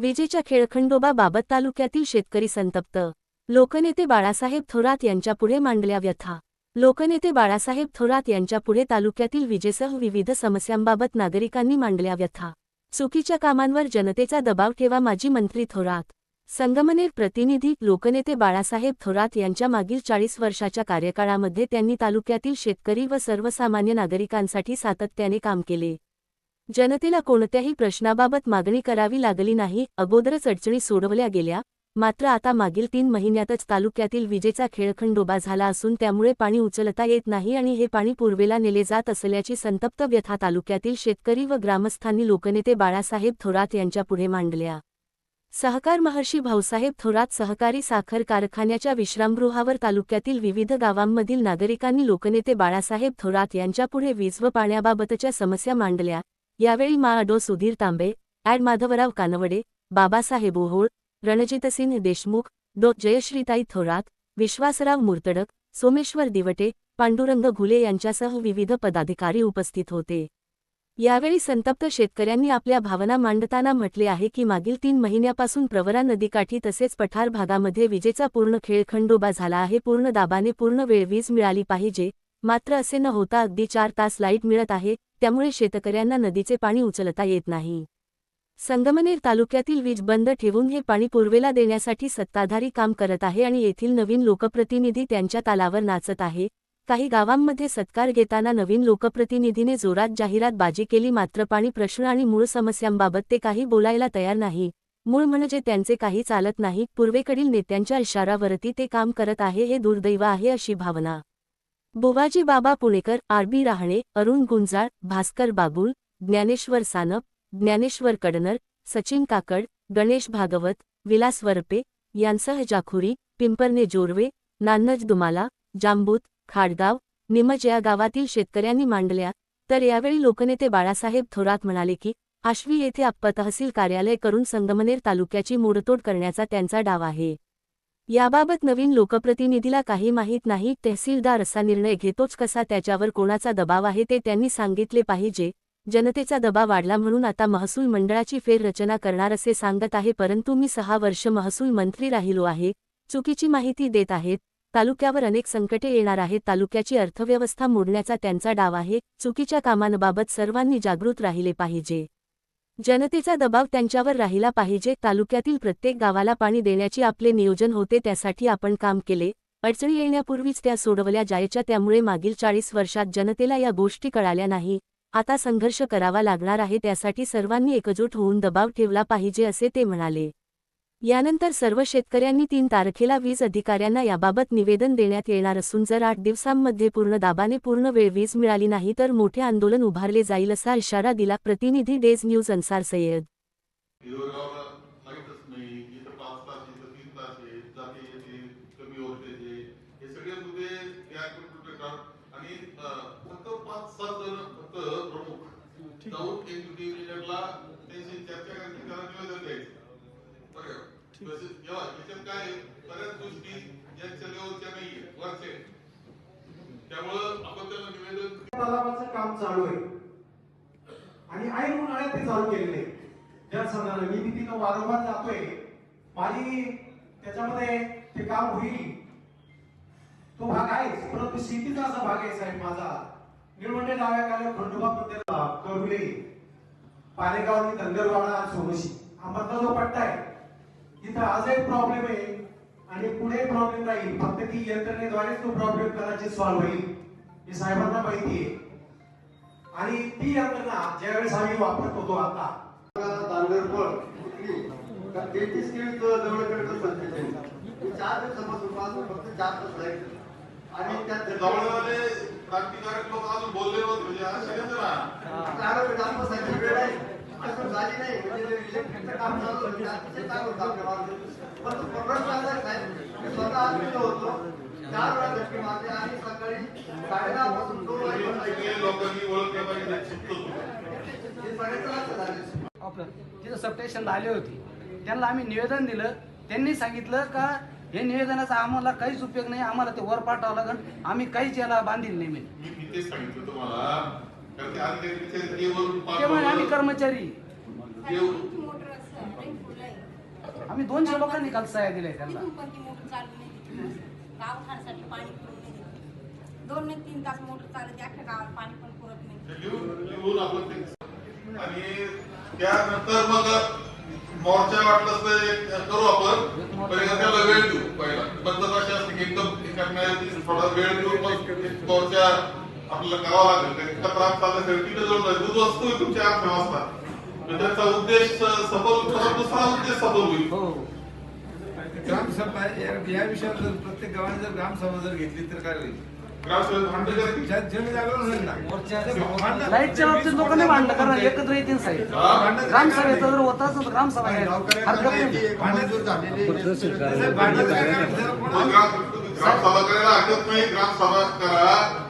विजेच्या खेळखंडोबा बाबत तालुक्यातील शेतकरी संतप्त. लोकनेते बाळासाहेब थोरात यांच्यापुढे मांडल्या व्यथा. लोकनेते बाळासाहेब थोरात यांच्यापुढे तालुक्यातील विजेसह विविध समस्यांबाबत नागरिकांनी मांडल्या व्यथा. चुकीच्या कामांवर जनतेचा दबाव ठेवा माजी मंत्री थोरात. संगमनेर प्रतिनिधी लोकनेते बाळासाहेब थोरात यांच्या मागील चाळीस वर्षाच्या कार्यकाळामध्ये त्यांनी तालुक्यातील शेतकरी व सर्वसामान्य नागरिकांसाठी सातत्याने काम केले. जनतेला कोणत्याही प्रश्नाबाबत मागणी करावी लागली नाही अगोदरच अडचणी सोडवल्या गेल्या. मात्र आता मागील तीन महिन्यातच तालुक्यातील विजेचा खेळखंडोबा झाला असून त्यामुळे पाणी उचलता येत नाही आणि हे पाणी पूर्वेला नेले जात असल्याची संतप्त व्यथा तालुक्यातील शेतकरी व ग्रामस्थांनी लोकनेते बाळासाहेब थोरात यांच्यापुढे मांडल्या. सहकार महर्षी भाऊसाहेब थोरात सहकारी साखर कारखान्याच्या विश्रामगृहावर तालुक्यातील विविध गावांमधील नागरिकांनी लोकनेते बाळासाहेब थोरात यांच्यापुढे वीज व पाण्याबाबतच्या समस्या मांडल्या. यावेळी मा अडो सुधीर तांबे ॲड माधवराव कानवडे बाबासाहेब ओहोळ रणजितसिंह देशमुख डो जयश्रीताई थोरात विश्वासराव मुर्तडक सोमेश्वर दिवटे पांडुरंग घुले यांच्यासह विविध पदाधिकारी उपस्थित होते. यावेळी संतप्त शेतकऱ्यांनी आपल्या भावना मांडताना म्हटले आहे की मागील तीन महिन्यापासून प्रवरा नदीकाठी तसेच पठार भागामध्ये विजेचा पूर्ण खेळखंडोबा झाला आहे. पूर्ण दाबाने पूर्ण वेळ वीज मिळाली पाहिजे मात्र असे न होता अगदी चार तास लाइट मिळत आहे. त्यामुळे शेतकऱ्यांना नदीचे पाणी उचलता येत नाही. संगमनेर तालुक्यातील वीज बंद ठेवून हे पाणी पूर्वेला देण्यासाठी सत्ताधारी काम करत आहे आणि येथील नवीन लोकप्रतिनिधी त्यांच्या तालावर नाचत आहे. काही गावांमध्ये सत्कार घेताना नवीन लोकप्रतिनिधीने जोरात जाहिरात बाजी केली. मात्र पाणी प्रश्न आणि मूळ समस्यांबाबत ते काही बोलायला तयार नाही. मूळ म्हणजे त्यांचे काही चालत नाही. पूर्वेकडील नेत्यांच्या इशारावरती ते काम करत आहे हे दुर्दैव आहे अशी भावना. बुवाजी बाबा पुणेकर आरबी राहणे अरुण गुंजाळ भास्कर बागुल ज्ञानेश्वर सानप ज्ञानेश्वर कडनर सचिन काकड गणेश भागवत विलास वरपे यांसह जाखुरी पिंपरने जोरवे नान्नज दुमाला जांबूत खाडगाव निमज या गावातील शेतकऱ्यांनी मांडल्या. तर यावेळी लोकनेते बाळासाहेब थोरात म्हणाले की आश्वी येथे आप तहसील कार्यालय करून संगमनेर तालुक्याची मोडतोड करण्याचा त्यांचा डाव आहे. याबाबत नवीन लोकप्रतिनिधीला काही माहीत नाही तहसीलदार असा निर्णय घेतोच कसा त्याच्यावर कोणाचा दबाव आहे ते त्यांनी सांगितले पाहिजे. जनतेचा दबाव वाढला म्हणून आता महसूल मंडळाची फेररचना करणार असे सांगत आहे परंतु मी सहा वर्ष महसूल मंत्री राहिलो आहे चुकीची माहिती देत आहेत तालुक्यावर अनेक संकटे येणार आहेत तालुक्याची अर्थव्यवस्था मोडण्याचा त्यांचा डाव आहे चुकीच्या कामांबाबत सर्वांनी जागृत राहिले पाहिजे. जनतेचा दबाव त्यांच्यावर राहिला पाहिजे. तालुक्यातील प्रत्येक गावाला पाणी देण्याची आपले नियोजन होते. त्यासाठी आपण काम केले. अडचणी येण्यापूर्वीच त्या सोडवल्या जायच्या. त्यामुळे मागील चाळीस वर्षात जनतेला या गोष्टी कळाल्या नाही. आता संघर्ष करावा लागणार आहे. त्यासाठी सर्वांनी एकजूट होऊन दबाव ठेवला पाहिजे असे ते म्हणाले. यानंतर सर्व शेतकऱ्यांनी तीन तारखेला वीज अधिकाऱ्यांना याबाबत निवेदन देण्यात येणार असून जर आठ दिवसांमध्ये पूर्ण दाबाने पूर्ण वेळ वीज मिळाली नाही तर मोठे आंदोलन उभारले जाईल असा इशारा दिला प्रतिनिधी डेज न्यूज अन्सार सय्यद हिरवगावला माहीतच नाही इथं पाच तास इथं तीन तास आहे जाते येते कमी व्होल्टेज आहे हे सगळे मुद्दे या कम्प्युटर आणि अं, फक्त पाच सात जण फक्त प्रमुख जाऊन एक्झिक्युटिव्ह इंजिनियरला त्यांची चर्चा करायची त्याला निवेदन द्यायचं बरं का? तसेच जेव्हा याच्यात काय बऱ्याच गोष्टी यांच्या लेवलच्या नाहीये वरचे. त्यामुळं आपण त्याला निवेदन तलावाचं काम चालू आहे. आणि ऐन उन्हाळ्यात ते चालू केलेलं. आहे जलसंधारण मी तिथं वारंवार जातोय माझी त्याच्यामध्ये ते काम होईल. तो भाग आहेच परंतु शेतीचा असा भाग आहे साहेब माझा. निळवंडे डाव्याकाला खंडोबा मंदिर करुले पालेगाव आणि धनगरवाडा सोनशी हा मधला जो पट्टा आहे तिथं आजही प्रॉब्लेम आहे आणि पुढे प्रॉब्लेम राहील फक्त ती यंत्रणेद्वारेच तो प्रॉब्लेम कदाचित सॉल्व्ह होईल. हे साहेबांना माहिती आहे. आणि ती यंत्रणा ज्यावेळेस आम्ही वापरत होतो आता. तेहतीस केळी जवळकडे चार दिवसापासून फक्त चार तास राहील. आणि त्यात जवळवाले क्रांतिकारक लोक अजून बोलले होते म्हणजे असं येतं ना प्रारंभ ग्रामपंचायत वेळ आहे अजून झाली नाही म्हणजे इलेक्ट्रिकचं काम चालू होतं. चार वेळा धक्के मारले आणि सकाळी साडेदहा पासून दोन लोकांनी हे तिथं आले होते. त्यांना आम्ही निवेदन दिलं. त्यांनी सांगितलं का हे निवेदनाचा आम्हाला काहीच उपयोग नाही. आम्हाला ते वर पाठवावं लागेल. आम्ही काहीच याला बांधील नाही. मी मी तेच सांगितलं तुम्हाला. आम्ही. कर्मचारी देव मोटर असं फुलं आहे आम्ही दोनशे लोकांनी काल सह्या दिल्या त्यांना तिथून पण ती मोटर चालू नाही दिली गावठाणासाठी पाणी पुरवून नाही दिलं. दोन ते तीन तास मोटर चालत अख्ख्या गावात पाणी पण पुरत नाही. ते लिहून लिहून आपण ते आणि त्यानंतर मग मोर्चा वाटलं तर एक करू आपण. पहिला त्याला वेळ देऊ पहिला. पद्धत अशी असते की एकदम एका मिळाली थोडा वेळ देऊ मग एक मोर्चा आपल्याला करावा लागेल. कारण इतका त्रास चालला तिथे जाऊन दूध तुमच्या आठ वाजता. त्याचा उद्देश सफल परत दुसरा उद्देश सफल होईल हो ग्रामसभा या विषयावर जर प्रत्येक गावाने जर ग्रामसभा जर घेतली तर काय होईल भांडण होईल भांडण- लाईटच्या बाबतीत लोकांनी मांडलं कारण एकत्र येतील साहेब हा? ग्रामसभेचा जर होता तर ग्रामसभा भांडण- ग्रामसभा करायला हरकत नाही ग्रामसभा करा